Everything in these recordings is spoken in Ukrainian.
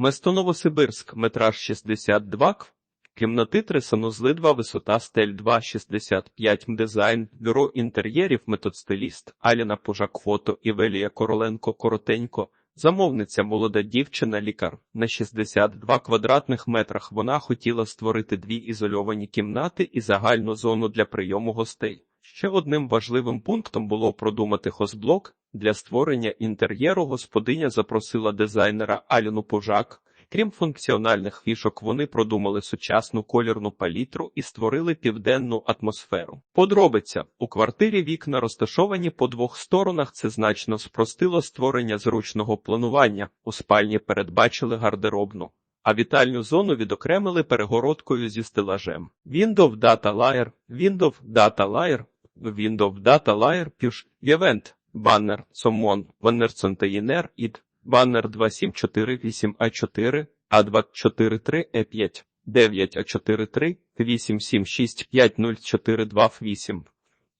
Место Новосибирськ, метраж 62 кв. Кімнати 3 санузли 2, висота стель 2, 65 дизайн, бюро інтер'єрів, методстиліст, Аліна Пужак, фото, Івелія Короленко, коротенько, замовниця, молода дівчина, лікар. На 62 квадратних метрах вона хотіла створити дві ізольовані кімнати і загальну зону для прийому гостей. Ще одним важливим пунктом було продумати хозблок. Для створення інтер'єру господиня запросила дизайнера Аліну Пужак. Крім функціональних фішок, вони продумали сучасну колірну палітру і створили південну атмосферу. Подробиця у квартирі вікна розташовані по двох сторонах. Це значно спростило створення зручного планування. У спальні передбачили гардеробну. А вітальню зону відокремили перегородкою зі стелажем. Windows Data Layer, Windows Data Layer, Windows Data Layer, Push, Event, Баннер, Сомон, Баннер Контейнер, ід, Баннер 2748А4, А243Е5, 9А43, 8765042F8.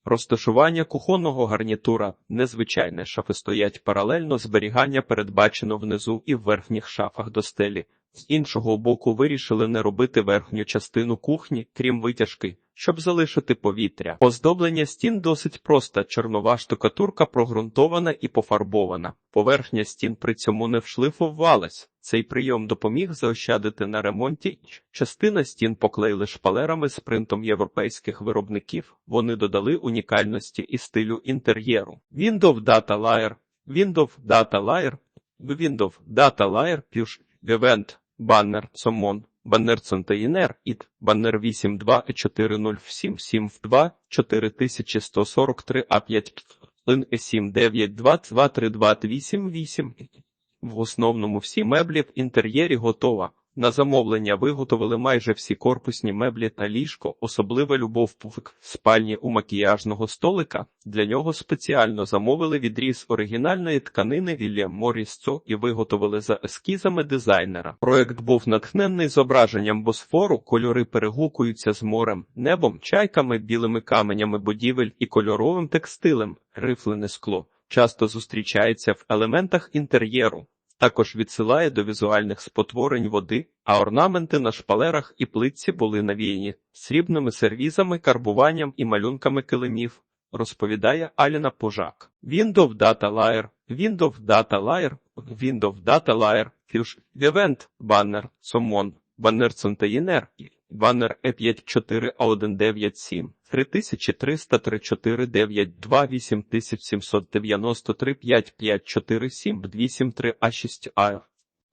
Розташування кухонного гарнітура незвичайне шафи стоять паралельно, зберігання передбачено внизу і в верхніх шафах до стелі. З іншого боку вирішили не робити верхню частину кухні, крім витяжки, щоб залишити повітря. Оздоблення стін досить проста, чорнова штукатурка прогрунтована і пофарбована. Поверхня стін при цьому не вшлифувалась. Цей прийом допоміг заощадити на ремонті. Частина стін поклеїли шпалерами з принтом європейських виробників. Вони додали унікальності і стилю інтер'єру. Windows Data Layer, Windows Data Layer, Windows Data Layer, Push, Event, Баннер, Сомон, Баннер Контейнер, ІТ, Баннер 824077 4143 А5, Лин 792223288. В основному всі меблі в інтер'єрі готова. На замовлення виготовили майже всі корпусні меблі та ліжко, особлива любов пуфик в спальні у макіяжного столика. Для нього спеціально замовили відріз оригінальної тканини Вільям Морісцо і виготовили за ескізами дизайнера. Проект був натхнений зображенням босфору, кольори перегукуються з морем, небом, чайками, білими каменями будівель і кольоровим текстилем. Рифлене скло часто зустрічається в елементах інтер'єру. Також відсилає до візуальних спотворень води, а орнаменти на шпалерах і плитці були навіяні срібними сервізами, карбуванням і малюнками килимів, розповідає Аліна Пожак. Windows Data Layer, Windows Data Layer, Windows Data Layer, Fusion, Event, Banner, Summon, Banner Container, Баннер Е54А197, 333492 8793 5547 273А6А.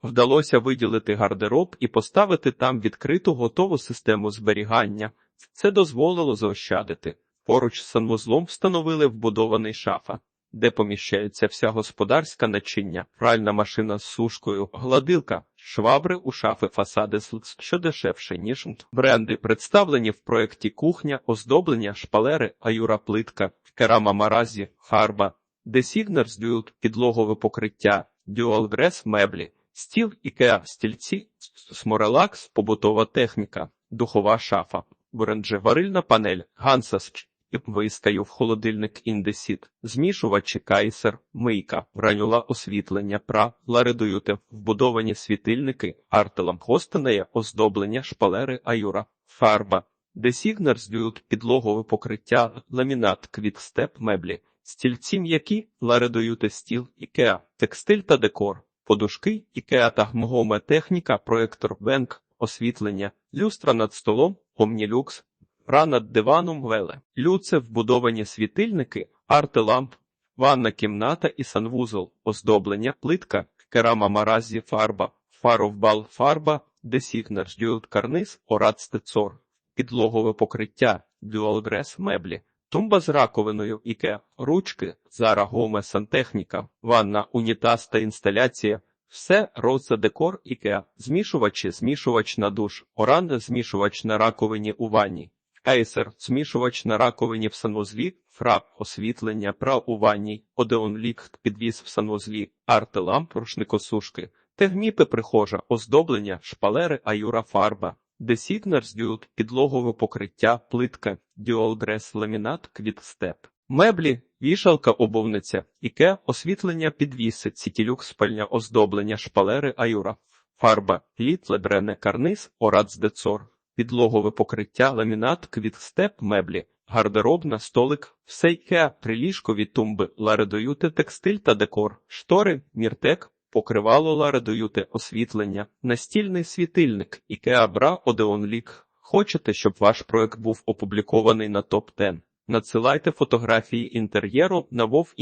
Вдалося виділити гардероб і поставити там відкриту готову систему зберігання. Це дозволило заощадити. Поруч з санвузлом встановили вбудований шафа, де поміщається вся господарська начиння, пральна машина з сушкою, гладилка, швабри у шафи фасади з що дешевше, ніж бренди, представлені в проєкті кухня, оздоблення, шпалери, аюра плитка, керама маразі, фарба, Designers Dual, підлогове покриття, Grass меблі, стіл Ікеа, стільці, сморелакс, побутова техніка, духова шафа, брендже, варильна панель, Гансас, і вискаю в холодильник індесіт, змішувачі кайсер, мийка, гранула освітлення, пра, ларедуюте, вбудовані світильники, артелам хостенеє, оздоблення, шпалери, аюра, фарба, десігнер дюют, підлогове покриття, ламінат, квітстеп, меблі, стільці м'які, ларедуюте стіл, ікеа, текстиль та декор, подушки, ікеа та гмгоме техніка, проектор Бенк, освітлення, люстра над столом, омнілюкс, Ра над диваном веле, люце, вбудовані світильники, арти-ламп, ванна кімната і санвузол, оздоблення, плитка, керама маразі, фарба, фаровбал, фарба, десігнер, карниз, орат стецор, підлогове покриття, дюалгрес меблі, тумба з раковиною, іке, ручки, зара гоме сантехніка, ванна, унітаз та інсталяція, все роза декор, іке, змішувачі, змішувач на душ, оран, змішувач на раковині у ванні. Ейсер, змішувач на раковині в санвузлі, фрап, освітлення, пра у ванні, одеон лікт, підвіз в санвузлі, артеламп, рушникосушки, тегміпи прихожа, оздоблення, шпалери, аюра фарба, десігнер дюд, підлогове покриття, плитка, дюалдрес, ламінат, квітстеп. Меблі, вішалка, обовниця, іке, освітлення, підвіси, цітілюк, спальня, оздоблення, шпалери, аюра, фарба, літле брене карниз, орац децор, підлогове покриття, ламінат, квітстеп, меблі, гардеробна, столик, все ікеа, приліжкові тумби, ларедоюти, текстиль та декор, штори, міртек, покривало ларедоюти, освітлення, настільний світильник, ікеа бра, одеон лік. Хочете, щоб ваш проект був опублікований на топ 10 Надсилайте фотографії інтер'єру на Вов